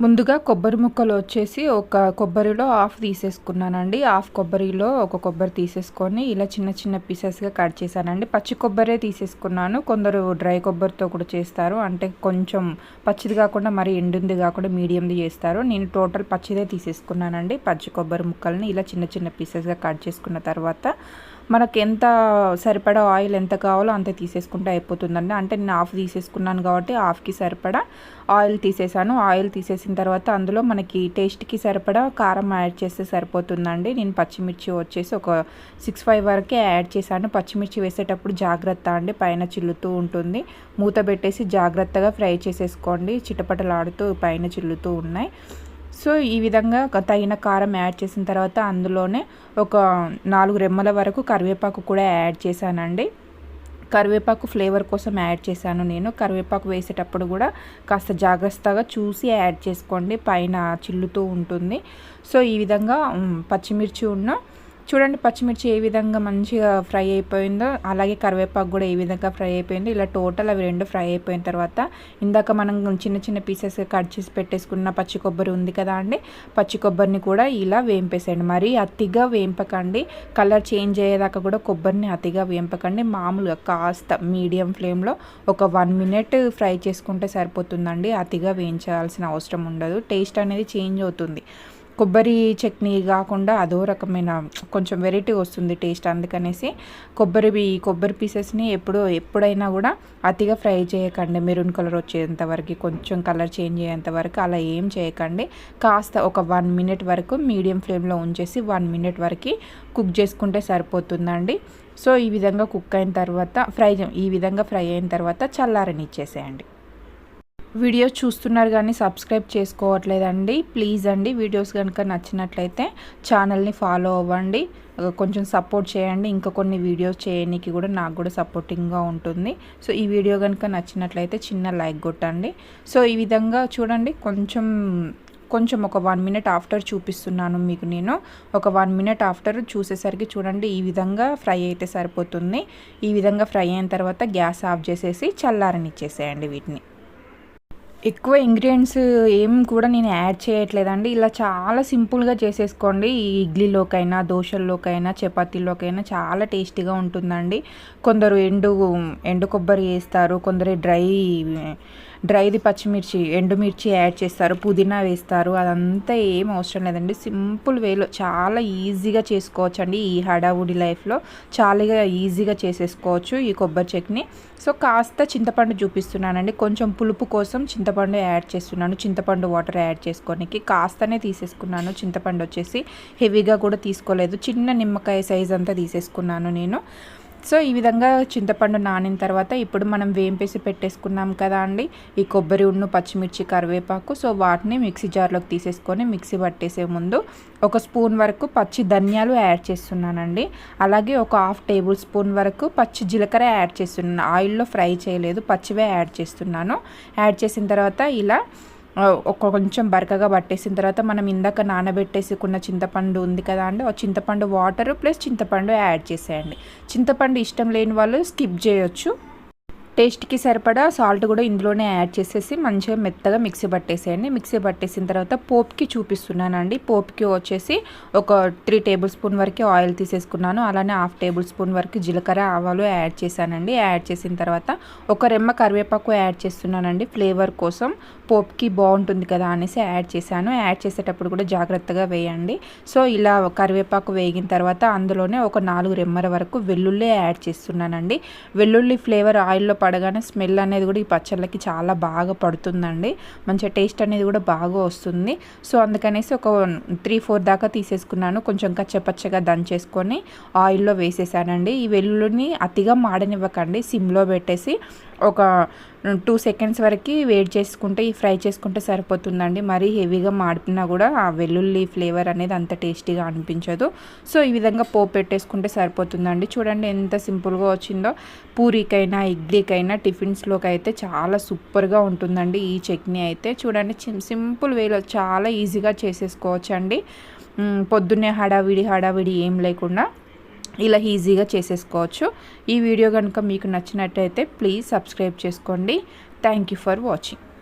ముందుగా కొబ్బరి ముక్కలు వచ్చేసి ఒక కొబ్బరిలో హాఫ్ తీసేసుకున్నానండి. హాఫ్ కొబ్బరిలో ఒక కొబ్బరి తీసేసుకొని ఇలా చిన్న చిన్న పీసెస్గా కట్ చేశానండి. పచ్చి కొబ్బరే తీసేసుకున్నాను. కొందరు డ్రై కొబ్బరితో కూడా చేస్తారు. అంటే కొంచెం పచ్చిది కాకుండా మరి ఎండుంది కాకుండా మీడియంది చేస్తారు. నేను టోటల్ పచ్చిదే తీసేసుకున్నానండి. పచ్చి కొబ్బరి ముక్కల్ని ఇలా చిన్న చిన్న పీసెస్గా కట్ చేసుకున్న తర్వాత మనకు ఎంత సరిపడా ఆయిల్ ఎంత కావాలో అంత తీసేసుకుంటే అయిపోతుందండి. అంటే నేను హాఫ్ తీసేసుకున్నాను కాబట్టి హాఫ్కి సరిపడా ఆయిల్ తీసేసాను. ఆయిల్ తీసేసిన తర్వాత అందులో మనకి టేస్ట్కి సరిపడా కారం యాడ్ చేస్తే సరిపోతుందండి. నేను పచ్చిమిర్చి వచ్చేసి ఒక సిక్స్ ఫైవ్ వరకే యాడ్ చేశాను. పచ్చిమిర్చి వేసేటప్పుడు జాగ్రత్త అండి. పైన చిల్లుతూ ఉంటుంది. మూత పెట్టేసి జాగ్రత్తగా ఫ్రై చేసేసుకోండి. చిటపటలాడుతూ పైన చిల్లుతూ ఉన్నాయి. సో ఈ విధంగా తగిన కారం యాడ్ చేసిన తర్వాత అందులోనే ఒక నాలుగు రెమ్మల వరకు కరివేపాకు కూడా యాడ్ చేశానండి. కరివేపాకు ఫ్లేవర్ కోసం యాడ్ చేశాను నేను. కరివేపాకు వేసేటప్పుడు కూడా కాస్త జాగ్రత్తగా చూసి యాడ్ చేసుకోండి. పైన చిల్లుతూ ఉంటుంది. సో ఈ విధంగా పచ్చిమిర్చి ఉన్న చూడండి పచ్చిమిర్చి ఏ విధంగా మంచిగా ఫ్రై అయిపోయిందో అలాగే కరివేపాకు కూడా ఏ విధంగా ఫ్రై అయిపోయిందో ఇలా టోటల్ అవి రెండు ఫ్రై అయిపోయిన తర్వాత ఇందాక మనం చిన్న చిన్న పీసెస్ కట్ చేసి పెట్టేసుకున్న పచ్చి కొబ్బరి ఉంది కదా అండి పచ్చి కొబ్బరిని కూడా ఇలా వేంపేసేయండి. మరి అతిగా వేంపకండి. కలర్ చేంజ్ అయ్యేదాకా కూడా కొబ్బరిని అతిగా వేంపకండి. మామూలుగా కాస్త మీడియం ఫ్లేమ్లో ఒక వన్ మినిట్ ఫ్రై చేసుకుంటే సరిపోతుందండి. అతిగా వేయించాల్సిన అవసరం ఉండదు. టేస్ట్ అనేది చేంజ్ అవుతుంది. కొబ్బరి చట్నీ కాకుండా అదో రకమైన కొంచెం వెరైటీ వస్తుంది టేస్ట్. అందుకనేసి కొబ్బరి కొబ్బరి పీసెస్ని ఎప్పుడు ఎప్పుడైనా కూడా అతిగా ఫ్రై చేయకండి. మెరూన్ కలర్ వచ్చేంత వరకు కొంచెం కలర్ చేంజ్ అయ్యేంత వరకు అలా ఏం చేయకండి. కాస్త ఒక వన్ మినిట్ వరకు మీడియం ఫ్లేమ్లో ఉంచేసి వన్ మినిట్ వరకు కుక్ చేసుకుంటే సరిపోతుందండి. సో ఈ విధంగా కుక్ అయిన తర్వాత ఫ్రై ఈ విధంగా ఫ్రై అయిన తర్వాత చల్లారనిచ్చేసేయండి. వీడియోస్ చూస్తున్నారు కానీ సబ్స్క్రైబ్ చేసుకోవట్లేదండి. ప్లీజ్ అండి వీడియోస్ కనుక నచ్చినట్లయితే ఛానల్ని ఫాలో అవ్వండి. కొంచెం సపోర్ట్ చేయండి. ఇంకా కొన్ని వీడియోస్ చేయడానికి కూడా నాకు కూడా సపోర్టింగ్గా ఉంటుంది. సో ఈ వీడియో కనుక నచ్చినట్లయితే చిన్న లైక్ కొట్టండి. సో ఈ విధంగా చూడండి. కొంచెం కొంచెం ఒక వన్ మినిట్ ఆఫ్టర్ చూపిస్తున్నాను మీకు నేను. ఒక వన్ మినిట్ ఆఫ్టర్ చూసేసరికి చూడండి ఈ విధంగా ఫ్రై అయితే సరిపోతుంది. ఈ విధంగా ఫ్రై అయిన తర్వాత గ్యాస్ ఆఫ్ చేసేసి చల్లారనిచ్చేసేయండి వీటిని. ఎక్కువ ఇంగ్రీడియంట్స్ ఏం కూడా నేను యాడ్ చేయట్లేదండి. ఇలా చాలా సింపుల్గా చేసేసుకోండి. ఈ ఇడ్లీలోకైనా దోశల్లోకైనా చపాతీలోకైనా చాలా టేస్టీగా ఉంటుందండి. కొందరు ఎండు ఎండు కొబ్బరి వేస్తారు కొందరు డ్రై డ్రైది పచ్చిమిర్చి ఎండుమిర్చి యాడ్ చేస్తారు పుదీనా వేస్తారు. అదంతా ఏం అవసరం లేదండి. సింపుల్ వేలో చాలా ఈజీగా చేసుకోవచ్చు అండి ఈ హడావుడి లైఫ్లో. చాలా ఈజీగా చేసేసుకోవచ్చు ఈ కొబ్బరి చట్నీ. సో కాస్త చింతపండు చూపిస్తున్నానండి. కొంచెం పులుపు కోసం చింతపండు యాడ్ చేస్తున్నాను. చింతపండు వాటర్ యాడ్ చేసుకోనికి కాస్తనే తీసేసుకున్నాను. చింతపండు వచ్చేసి హెవీగా కూడా తీసుకోలేదు. చిన్న నిమ్మకాయ సైజ్ అంతా తీసేసుకున్నాను నేను. సో ఈ విధంగా చింతపండు నానిన తర్వాత ఇప్పుడు మనం వేంపేసి పెట్టేసుకున్నాం కదా అండి. ఈ కొబ్బరి ఉన్ను పచ్చిమిర్చి కరివేపాకు సో వాటిని మిక్సీ జార్లోకి తీసేసుకొని మిక్సీ పట్టేసే ముందు ఒక స్పూన్ వరకు పచ్చి ధనియాలు యాడ్ చేస్తున్నానండి. అలాగే ఒక హాఫ్ టేబుల్ స్పూన్ వరకు పచ్చి జీలకర్ర యాడ్ చేస్తున్నాను. ఆయిల్లో ఫ్రై చేయలేదు పచ్చివే యాడ్ చేస్తున్నాను. యాడ్ చేసిన తర్వాత ఇలా కొంచెం బరకగా పట్టేసిన తర్వాత మనం ఇందాక నానబెట్టేసుకున్న చింతపండు ఉంది కదా అండి ఆ చింతపండు వాటర్ ప్లస్ చింతపండు యాడ్ చేసేయండి. చింతపండు ఇష్టం లేని వాళ్ళు స్కిప్ చేయొచ్చు. టేస్ట్కి సరిపడా సాల్ట్ కూడా ఇందులోనే యాడ్ చేసేసి మంచిగా మెత్తగా మిక్సీ పట్టేసేయండి. మిక్సీ పట్టేసిన తర్వాత పోప్కి చూపిస్తున్నానండి. పోప్కి వచ్చేసి ఒక త్రీ టేబుల్ స్పూన్ వరకు ఆయిల్ తీసేసుకున్నాను. అలానే హాఫ్ టేబుల్ స్పూన్ వరకు జీలకర్ర ఆవాలు యాడ్ చేశానండి. యాడ్ చేసిన తర్వాత ఒక రెమ్మ కరివేపాకు యాడ్ చేస్తున్నానండి. ఫ్లేవర్ కోసం పోప్కి బాగుంటుంది కదా అనేసి యాడ్ చేశాను. యాడ్ చేసేటప్పుడు కూడా జాగ్రత్తగా వేయండి. సో ఇలా కరివేపాకు వేగిన తర్వాత అందులోనే ఒక నాలుగు రెమ్మల వరకు వెల్లుల్లి యాడ్ చేస్తున్నానండి. వెల్లుల్లి ఫ్లేవర్ ఆయిల్లో పడగానే స్మెల్ అనేది కూడా ఈ పచ్చళ్ళకి చాలా బాగా పడుతుందండి. మంచిగా టేస్ట్ అనేది కూడా బాగా వస్తుంది. సో అందుకనేసి ఒక త్రీ ఫోర్ దాకా తీసేసుకున్నాను. కొంచెం కచ్చపచ్చగా దంచేసుకొని ఆయిల్లో వేసేసానండి. ఈ వెల్లుల్లిని అతిగా మాడనివ్వకండి. సిమ్లో పెట్టేసి ఒక టూ సెకండ్స్ వరకు వేడి చేసుకుంటే ఈ ఫ్రై చేసుకుంటే సరిపోతుందండి. మరీ హెవీగా మాడిపినా కూడా ఆ వెల్లుల్లి ఫ్లేవర్ అనేది అంత టేస్టీగా అనిపించదు. సో ఈ విధంగా పోపు పెట్టేసుకుంటే సరిపోతుందండి. చూడండి ఎంత సింపుల్గా వచ్చిందో. పూరీకైనా ఇడ్లీకైనా టిఫిన్స్లోకి అయితే చాలా సూపర్గా ఉంటుందండి ఈ చట్నీ అయితే. చూడండి సింపుల్ వేలో చాలా ఈజీగా చేసేసుకోవచ్చండి. పొద్దున్నే హడావిడి హడావిడి ఏం లేకుండా. ఇలా ఈజీగా చేసేసుకోవచ్చు. ఈ వీడియో కనుక మీకు నచ్చినట్టయితే ప్లీజ్ సబ్స్క్రైబ్ చేసుకోండి. Thank you for watching